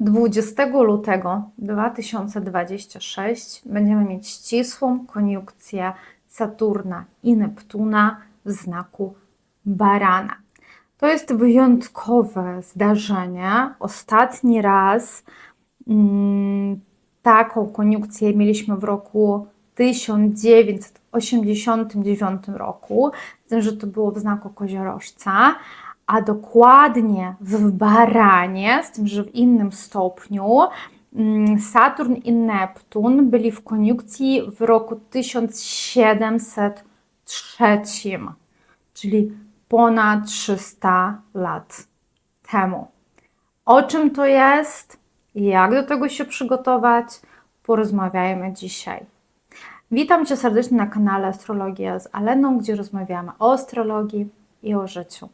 20 lutego 2026 będziemy mieć ścisłą koniunkcję Saturna i Neptuna w znaku barana. To jest wyjątkowe zdarzenie. Ostatni raz mm, taką koniunkcję mieliśmy w roku 1989 roku, z tym, że to było w znaku koziorożca, a dokładnie w baranie, z tym, że w innym stopniu, mm, Saturn i Neptun byli w koniunkcji w roku 1703, czyli ponad 300 lat temu. O czym to jest? Jak do tego się przygotować? Porozmawiajmy dzisiaj. Witam Cię serdecznie na kanale Astrologia z Aleną, gdzie rozmawiamy o astrologii i o życiu.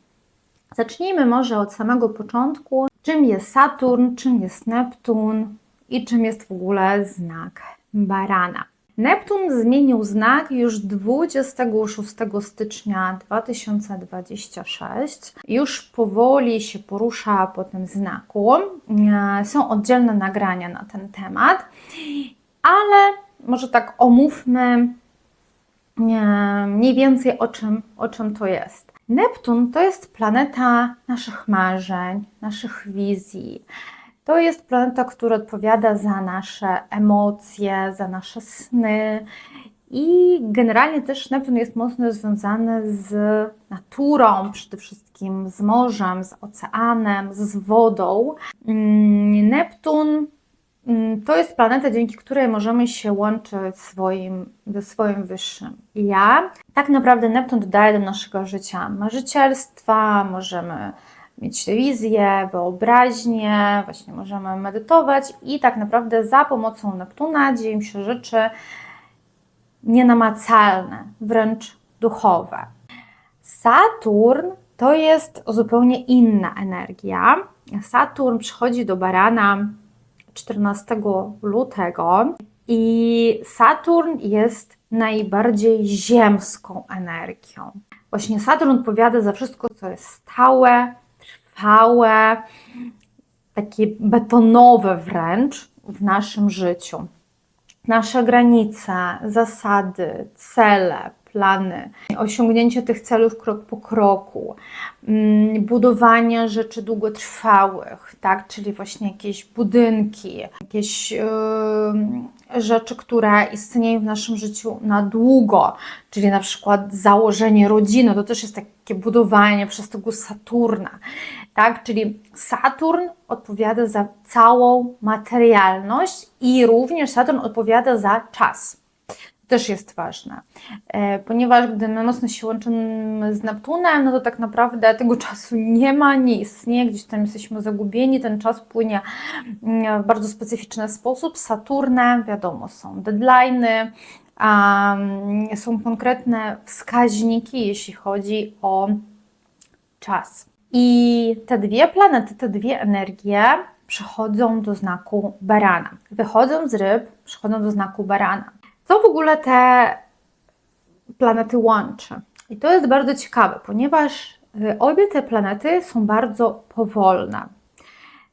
Zacznijmy może od samego początku. Czym jest Saturn, czym jest Neptun i czym jest w ogóle znak barana. Neptun zmienił znak już 26 stycznia 2026. Już powoli się porusza po tym znaku. E, Są oddzielne nagrania na ten temat, ale może tak omówmy e, mniej więcej o czym, o czym to jest. Neptun to jest planeta naszych marzeń, naszych wizji. To jest planeta, która odpowiada za nasze emocje, za nasze sny. I generalnie też Neptun jest mocno związany z naturą, przede wszystkim z morzem, z oceanem, z wodą. Mm, Neptun to jest planeta, dzięki której możemy się łączyć swoim, ze swoim wyższym ja. Tak naprawdę Neptun dodaje do naszego życia marzycielstwa, możemy mieć wizję, wyobraźnię, właśnie możemy medytować i tak naprawdę za pomocą Neptuna dzieją się rzeczy nienamacalne, wręcz duchowe. Saturn to jest zupełnie inna energia. Saturn przychodzi do barana 14 lutego i Saturn jest najbardziej ziemską energią. Właśnie Saturn odpowiada za wszystko, co jest stałe, trwałe, takie betonowe wręcz w naszym życiu. Nasze granice, zasady, cele, plany, osiągnięcie tych celów krok po kroku, mm, budowanie rzeczy długotrwałych, tak, czyli właśnie jakieś budynki, jakieś yy, rzeczy, które istnieją w naszym życiu na długo, czyli na przykład założenie rodziny, to też jest takie budowanie przez tego Saturna, tak, czyli Saturn odpowiada za całą materialność i również Saturn odpowiada za czas też jest ważne, ponieważ gdy my się łączymy z Neptunem, no to tak naprawdę tego czasu nie ma, nie istnieje, gdzieś tam jesteśmy zagubieni, ten czas płynie mm, w bardzo specyficzny sposób. Saturnem, wiadomo, są deadlines, um, są konkretne wskaźniki, jeśli chodzi o czas. I te dwie planety, te dwie energie przychodzą do znaku barana. Wychodzą z ryb, przychodzą do znaku barana. Co w ogóle te planety łączy? I to jest bardzo ciekawe, ponieważ y, obie te planety są bardzo powolne.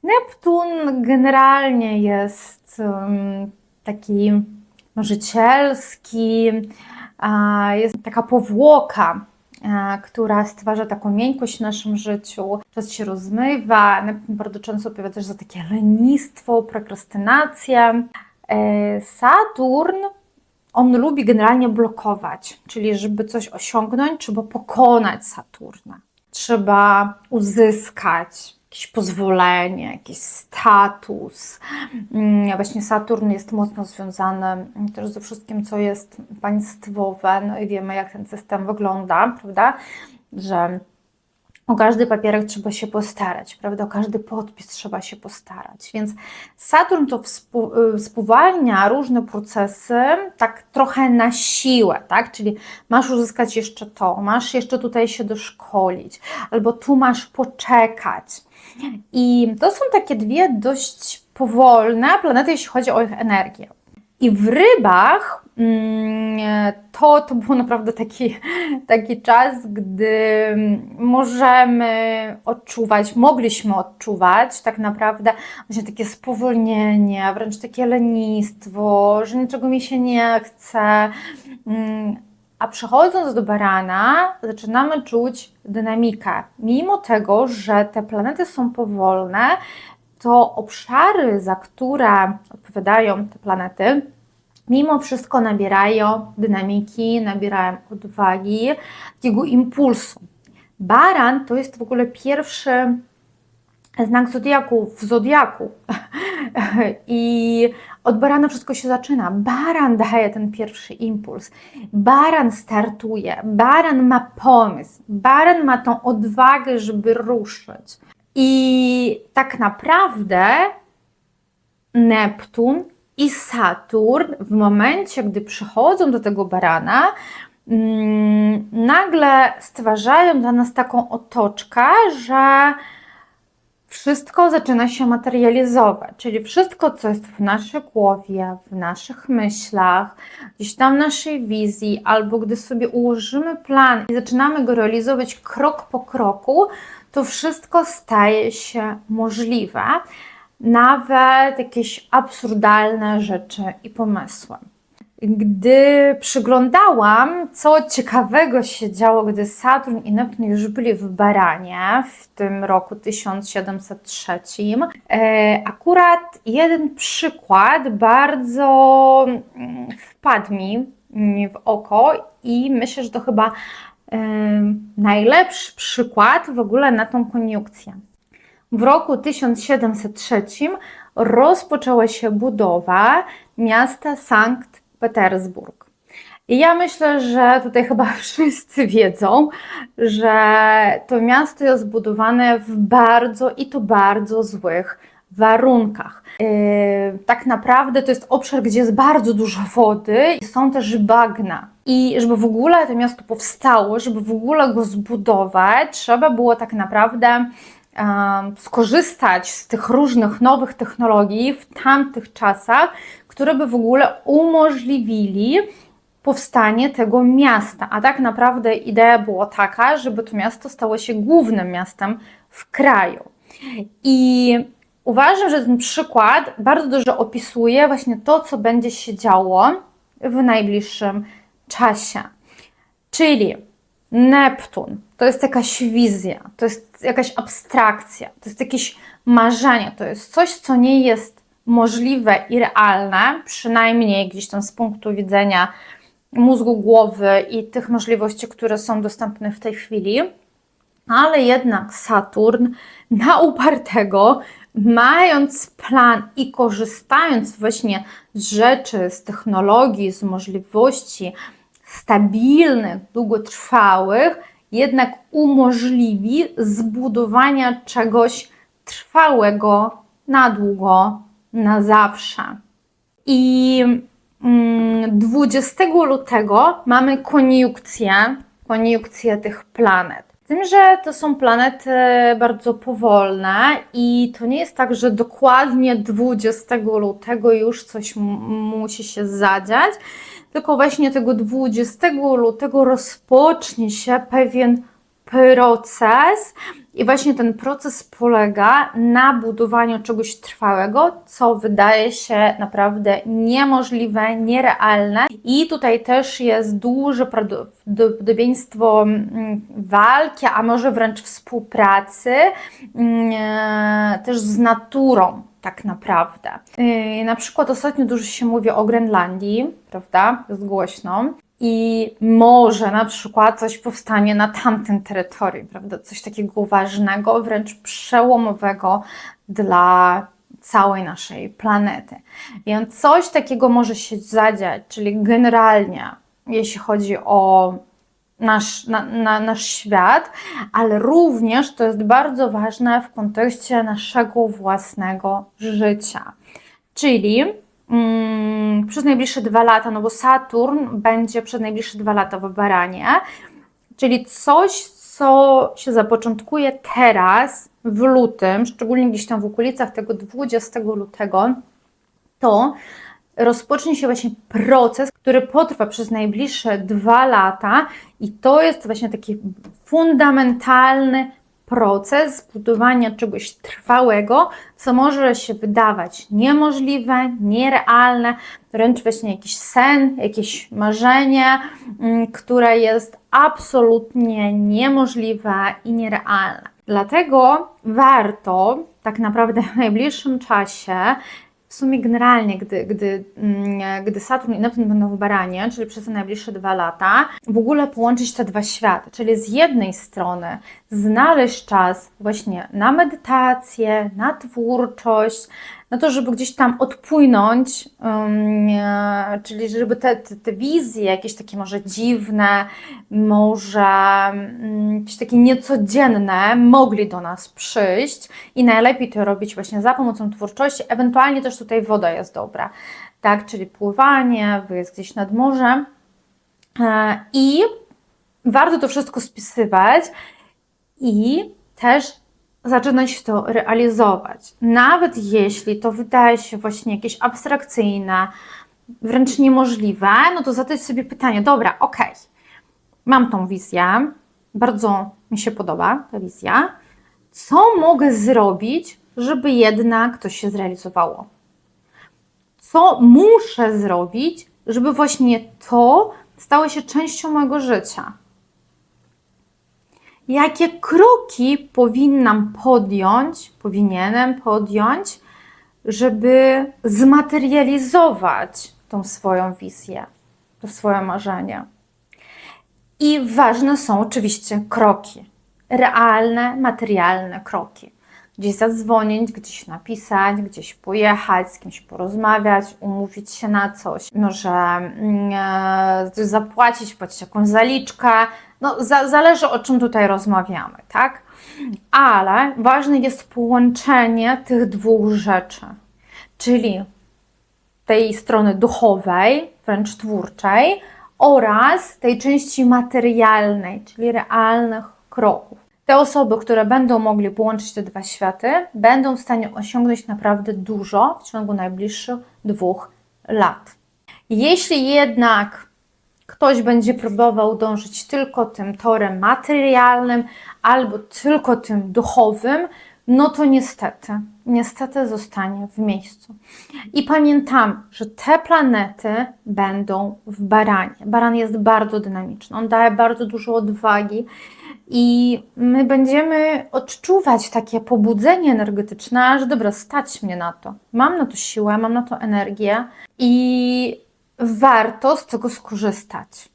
Neptun generalnie jest taki marzycielski, jest taka powłoka, która stwarza taką miękkość w naszym życiu. Czas się rozmywa. Neptun bardzo często odpowiada też za takie lenistwo, prokrastynację. E, Saturn on lubi generalnie blokować, czyli żeby coś osiągnąć, trzeba pokonać Saturna. Trzeba uzyskać jakieś pozwolenie, jakiś status. Mm, właśnie Saturn jest mocno związany też ze wszystkim, co jest państwowe, no i wiemy, jak ten system wygląda, prawda? Że o każdy papierek trzeba się postarać, prawda? O każdy podpis trzeba się postarać. Więc Saturn to y, spowalnia różne procesy, tak trochę na siłę, tak? Czyli masz uzyskać jeszcze to, masz jeszcze tutaj się doszkolić, albo tu masz poczekać. I to są takie dwie dość powolne planety, jeśli chodzi o ich energię. I w rybach to, to był naprawdę taki, taki czas, gdy możemy odczuwać, mogliśmy odczuwać tak naprawdę właśnie takie spowolnienie, wręcz takie lenistwo, że niczego mi się nie chce. Mm, A przechodząc do barana, zaczynamy czuć dynamikę. Mimo tego, że te planety są powolne, to obszary, za które odpowiadają te planety, mimo wszystko nabierają dynamiki, nabierają odwagi, takiego impulsu. Baran to jest w ogóle pierwszy znak zodiaku w zodiaku. I od barana wszystko się zaczyna. Baran daje ten pierwszy impuls. Baran startuje. Baran ma pomysł. Baran ma tą odwagę, żeby ruszyć. I tak naprawdę Neptun i Saturn w momencie, gdy przychodzą do tego barana, mm, nagle stwarzają dla nas taką otoczkę, że wszystko zaczyna się materializować, czyli wszystko, co jest w naszej głowie, w naszych myślach, gdzieś tam w naszej wizji, albo gdy sobie ułożymy plan i zaczynamy go realizować krok po kroku, to wszystko staje się możliwe, nawet jakieś absurdalne rzeczy i pomysły. Gdy przyglądałam, co ciekawego się działo, gdy Saturn i Neptun już byli w Baranie w tym roku 1703, e, akurat jeden przykład bardzo mm, wpadł mi w oko i myślę, że to chyba najlepszy przykład w ogóle na tą koniunkcję. W roku 1703 rozpoczęła się budowa miasta Sankt Petersburg. I ja myślę, że tutaj chyba wszyscy wiedzą, że to miasto jest zbudowane w bardzo i to bardzo złych warunkach. Yy, tak naprawdę to jest obszar, gdzie jest bardzo dużo wody i są też bagna. I żeby w ogóle to miasto powstało, żeby w ogóle go zbudować, trzeba było tak naprawdę skorzystać z tych różnych nowych technologii w tamtych czasach, które by w ogóle umożliwili powstanie tego miasta. A tak naprawdę idea była taka, żeby to miasto stało się głównym miastem w kraju. I uważam, że ten przykład bardzo dobrze opisuje właśnie to, co będzie się działo w najbliższym czasie. Czyli Neptun to jest jakaś wizja, to jest jakaś abstrakcja, to jest jakieś marzenie, to jest coś, co nie jest możliwe i realne, przynajmniej gdzieś tam z punktu widzenia mózgu głowy i tych możliwości, które są dostępne w tej chwili. Ale jednak Saturn na upartego, mając plan i korzystając właśnie z rzeczy, z technologii, z możliwości stabilnych, długotrwałych, jednak umożliwi zbudowania czegoś trwałego na długo, na zawsze. I 20 mm, lutego mamy koniunkcję, koniunkcję tych planet. Tym, że to są planety bardzo powolne i to nie jest tak, że dokładnie 20 lutego już coś musi się zadziać, tylko właśnie tego 20 lutego rozpocznie się pewien proces i właśnie ten proces polega na budowaniu czegoś trwałego, co wydaje się naprawdę niemożliwe, nierealne. I tutaj też jest duże prawdopodobieństwo mm, walki, a może wręcz współpracy mm, e, też z naturą tak naprawdę. Yy, na przykład ostatnio dużo się mówi o Grenlandii, prawda? Jest głośno. I może na przykład coś powstanie na tamtym terytorium, prawda? Coś takiego ważnego, wręcz przełomowego dla całej naszej planety. Więc coś takiego może się zadziać, czyli generalnie, jeśli chodzi o nasz, na, na, nasz świat, ale również to jest bardzo ważne w kontekście naszego własnego życia. Czyli przez najbliższe dwa lata, no bo Saturn będzie przez najbliższe dwa lata w Baranie, czyli coś, co się zapoczątkuje teraz w lutym, szczególnie gdzieś tam w okolicach tego 20 lutego, to rozpocznie się właśnie proces, który potrwa przez najbliższe dwa lata i to jest właśnie taki fundamentalny proces budowania czegoś trwałego, co może się wydawać niemożliwe, nierealne, wręcz właśnie jakiś sen, jakieś marzenie, mm, które jest absolutnie niemożliwe i nierealne. Dlatego warto tak naprawdę w najbliższym czasie w sumie generalnie, gdy, gdy, mm, gdy Saturn i Neptun będą w Baranie, czyli przez te najbliższe dwa lata, w ogóle połączyć te dwa światy, czyli z jednej strony znaleźć czas właśnie na medytację, na twórczość, na to, żeby gdzieś tam odpłynąć, e, czyli żeby te, te, te wizje jakieś takie może dziwne, może jakieś takie niecodzienne mogli do nas przyjść i najlepiej to robić właśnie za pomocą twórczości, ewentualnie też tutaj woda jest dobra, tak, czyli pływanie, wyjazd gdzieś nad morze. E, i warto to wszystko spisywać i też zaczynać to realizować. Nawet jeśli to wydaje się właśnie jakieś abstrakcyjne, wręcz niemożliwe, no to zadać sobie pytanie, dobra, okej, okay, mam tą wizję, bardzo mi się podoba ta wizja, co mogę zrobić, żeby jednak to się zrealizowało? Co muszę zrobić, żeby właśnie to stało się częścią mojego życia? Jakie kroki powinnam podjąć, powinienem podjąć, żeby zmaterializować tą swoją wizję, to swoje marzenie. I ważne są oczywiście kroki, realne, materialne kroki. Gdzieś zadzwonić, gdzieś napisać, gdzieś pojechać, z kimś porozmawiać, umówić się na coś, może mm, e, zapłacić, płacić jakąś zaliczkę, no, za, zależy o czym tutaj rozmawiamy, tak? Ale ważne jest połączenie tych dwóch rzeczy, czyli tej strony duchowej, wręcz twórczej, oraz tej części materialnej, czyli realnych kroków. Te osoby, które będą mogli połączyć te dwa światy, będą w stanie osiągnąć naprawdę dużo w ciągu najbliższych dwóch lat. Jeśli jednak ktoś będzie próbował dążyć tylko tym torem materialnym albo tylko tym duchowym, no to niestety, niestety zostanie w miejscu. I pamiętam, że te planety będą w baranie. Baran jest bardzo dynamiczny, on daje bardzo dużo odwagi i my będziemy odczuwać takie pobudzenie energetyczne, że dobra, stać mnie na to. Mam na to siłę, mam na to energię i warto z tego skorzystać.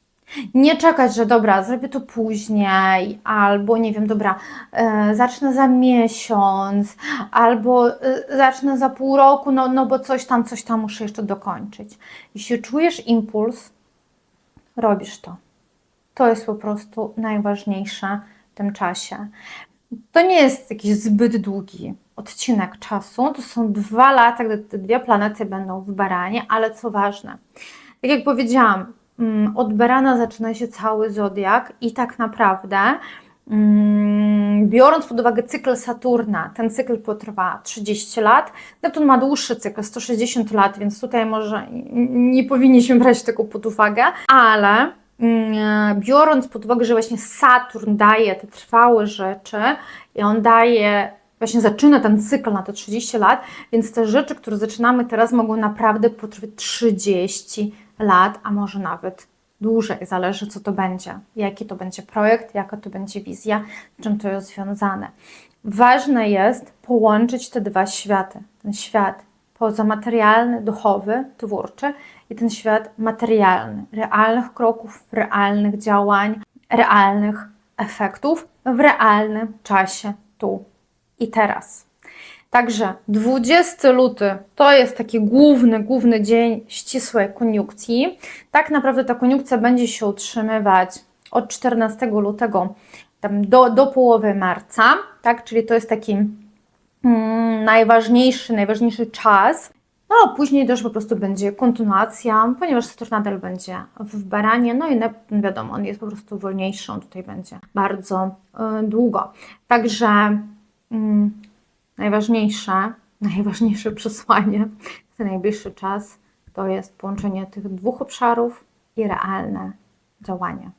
Nie czekać, że dobra, zrobię to później, albo nie wiem, dobra, e, zacznę za miesiąc, albo e, zacznę za pół roku, no, no bo coś tam, coś tam muszę jeszcze dokończyć. Jeśli czujesz impuls, robisz to. To jest po prostu najważniejsze w tym czasie. To nie jest jakiś zbyt długi odcinek czasu. To są dwa lata, gdy te dwie planety będą w baranie, ale co ważne, tak jak powiedziałam, od barana zaczyna się cały zodiak i tak naprawdę mm, biorąc pod uwagę cykl Saturna, ten cykl potrwa 30 lat, Neptun ma dłuższy cykl, 160 lat, więc tutaj może nie powinniśmy brać tego pod uwagę, ale mm, biorąc pod uwagę, że właśnie Saturn daje te trwałe rzeczy i on daje właśnie zaczyna ten cykl na te 30 lat, więc te rzeczy, które zaczynamy teraz, mogą naprawdę potrwać 30 lat, a może nawet dłużej. Zależy, co to będzie, jaki to będzie projekt, jaka to będzie wizja, czym to jest związane. Ważne jest połączyć te dwa światy. Ten świat pozamaterialny, duchowy, twórczy i ten świat materialny, realnych kroków, realnych działań, realnych efektów w realnym czasie tu i teraz. Także 20 luty to jest taki główny, główny dzień ścisłej koniunkcji. Tak naprawdę ta koniunkcja będzie się utrzymywać od 14 lutego do, do połowy marca, tak? Czyli to jest taki mm, najważniejszy, najważniejszy czas. No a później też po prostu będzie kontynuacja, ponieważ Saturn nadal będzie w baranie, no i wiadomo, on jest po prostu wolniejszy, on tutaj będzie bardzo y, długo. Także mm, najważniejsze, najważniejsze przesłanie ten najbliższy czas to jest połączenie tych dwóch obszarów i realne działanie.